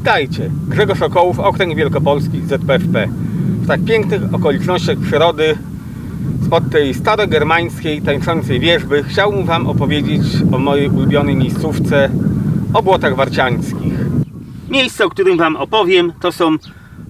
Witajcie, Grzegorz Okołów, Okręg Wielkopolski, ZPFP. W tak pięknych okolicznościach przyrody, spod tej starogermańskiej tańczącej wierzby, chciałbym Wam opowiedzieć o mojej ulubionej miejscówce, o Błotach Warciańskich. Miejsce, o którym Wam opowiem, to są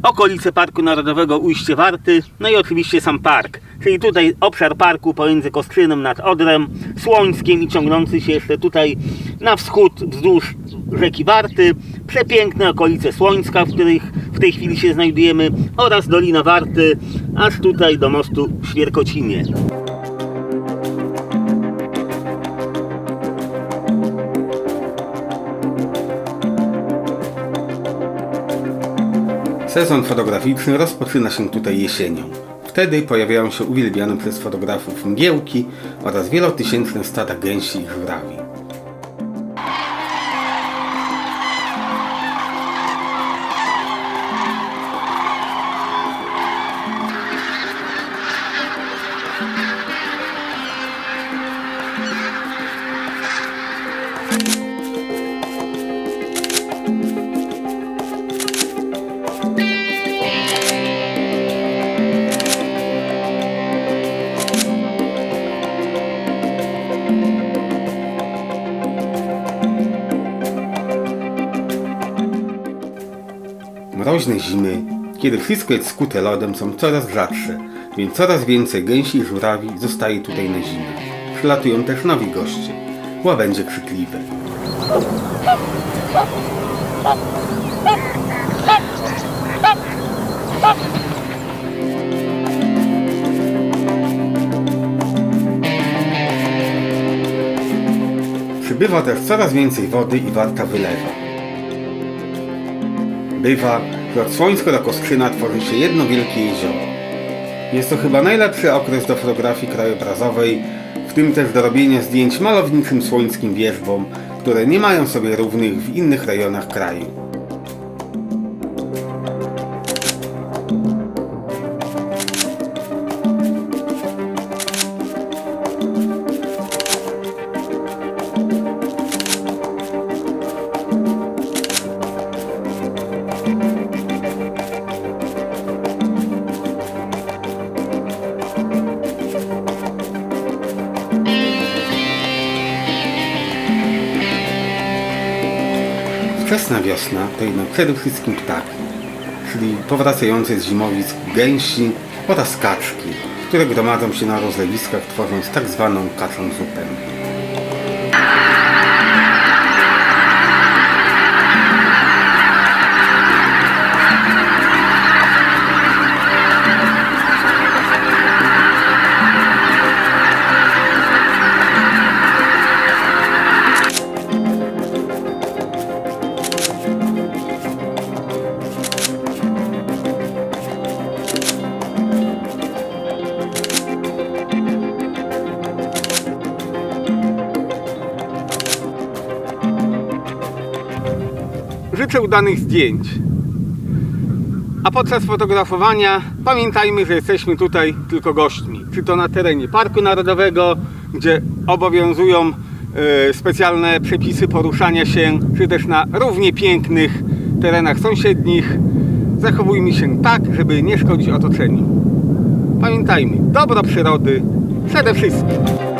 okolice Parku Narodowego Ujście Warty, no i oczywiście sam park. Czyli tutaj obszar parku pomiędzy Koskrzynem nad Odrem, Słońskiem i ciągnący się jeszcze tutaj na wschód wzdłuż rzeki Warty, przepiękne okolice Słońska, w których w tej chwili się znajdujemy oraz Dolina Warty, aż tutaj do mostu w Świerkocinie. Sezon fotograficzny rozpoczyna się tutaj jesienią. Wtedy pojawiają się uwielbiane przez fotografów mgiełki oraz wielotysięczne stada gęsi i żurawi. Mroźne zimy, kiedy wszystko jest skute lodem, są coraz rzadsze, więc coraz więcej gęsi i żurawi zostaje tutaj na zimę. Przylatują też nowi goście. Łabędzie krzykliwe. Przybywa też coraz więcej wody i warta wylewa. Bywa, że od Słońska do Koskrzyna tworzy się jedno wielkie jezioro. Jest to chyba najlepszy okres do fotografii krajobrazowej, w tym też do robienia zdjęć malowniczym słońskim wierzbom, które nie mają sobie równych w innych rejonach kraju. Wczesna wiosna to jednak przede wszystkim ptaki, czyli powracające z zimowisk gęsi oraz kaczki, które gromadzą się na rozlewiskach tworząc tak zwaną kaczą zupę. Życzę udanych zdjęć. A podczas fotografowania pamiętajmy, że jesteśmy tutaj tylko gośćmi. Czy to na terenie Parku Narodowego, gdzie obowiązują e, specjalne przepisy poruszania się, czy też na równie pięknych terenach sąsiednich. Zachowujmy się tak, żeby nie szkodzić otoczeniu. Pamiętajmy, dobro przyrody przede wszystkim.